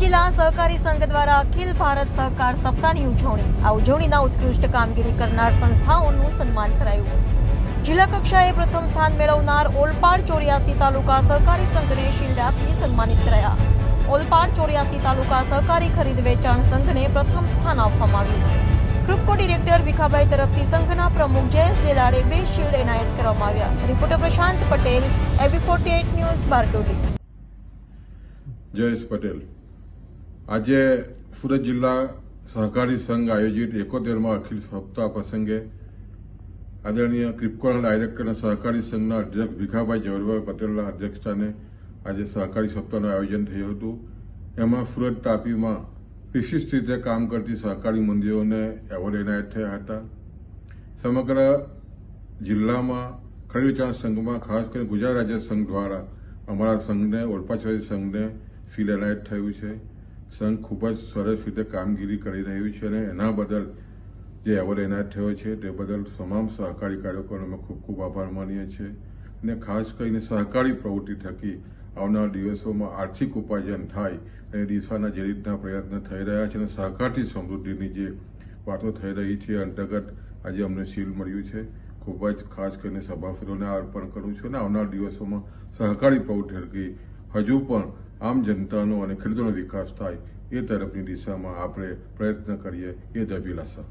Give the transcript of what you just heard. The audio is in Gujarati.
જિલ્લા સહકારી સંઘ દ્વારા અખિલ ભારત સહકાર સપ્તાહની ઉજવણી. આ ઉજવણીના ઉત્કૃષ્ટ કામગીરી કરનાર સંસ્થાઓનું સન્માન કરાયું. જિલ્લા કક્ષાએ પ્રથમ સ્થાન મેળવનાર ઓલપાડ ચોર્યાસી તાલુકા સહકારી સંઘને શિલ્ડ આપી સન્માનિત કરાયા. ઓલપાડ ચોર્યાસી તાલુકા સહકારી ખરીદ વેચાણ સંઘને પ્રથમ સ્થાન આપવામાં આવ્યું. ગ્રુપકો ડિરેક્ટર ભીખાભાઈ તરફથી સંઘના પ્રમુખ જયેશ દેલાડે બે શિલ્ડ એનાયત કરવામાં આવ્યા. Reporter Prashant Patel, AB forty news Bardoli. Jayesh Patel. આજે સુરત જિલ્લા સહકારી સંઘ આયોજિત એકોતેરમાં અખિલ સપ્તાહ પ્રસંગે આદરણીય ક્રિપકોના ડાયરેક્ટર અને સહકારી સંઘના અધ્યક્ષ ભીખાભાઈ ઝવેરભાઈ પટેલના અધ્યક્ષસ્થાને આજે સહકારી સપ્તાહનું આયોજન થયું હતું. એમાં સુરત તાપીમાં વિશિષ્ટ રીતે કામ કરતી સહકારી મંદિરોને એવોર્ડ એનાયત થયા હતા. સમગ્ર જિલ્લામાં ખરીદ વેચાણ સંઘમાં, ખાસ કરીને ગુજરાત રાજ્ય સંઘ દ્વારા અમારા સંઘને ઓળપાછવાડી સંઘને ફીલ એનાયત થયું છે. સંઘ ખૂબ જ સરસ રીતે કામગીરી કરી રહ્યું છે અને એના બદલ જે એવોર્ડ એનાયત થયો છે તે બદલ તમામ સહકારી કાર્યકરોનો અમે ખૂબ ખૂબ આભાર માનીએ છીએ. અને ખાસ કરીને સહકારી પ્રવૃત્તિ થકી આવનાર દિવસોમાં આર્થિક ઉપાર્જન થાય અને દિશાના જે રીતના પ્રયત્ન થઈ રહ્યા છે અને સહકારથી સમૃદ્ધિની જે વાતો થઈ રહી છે અંતર્ગત આજે અમને સીલ મળ્યું છે. ખૂબ જ ખાસ કરીને સભાસદોને અર્પણ કરું છું અને આવનાર દિવસોમાં સહકારી પ્રવૃત્તિ થકી હજુ પણ આમ જનતાનો અને ખેડૂતોનો વિકાસ થાય એ તરફની દિશામાં આપણે પ્રયત્ન કરીએ એ જ અભિલાષા.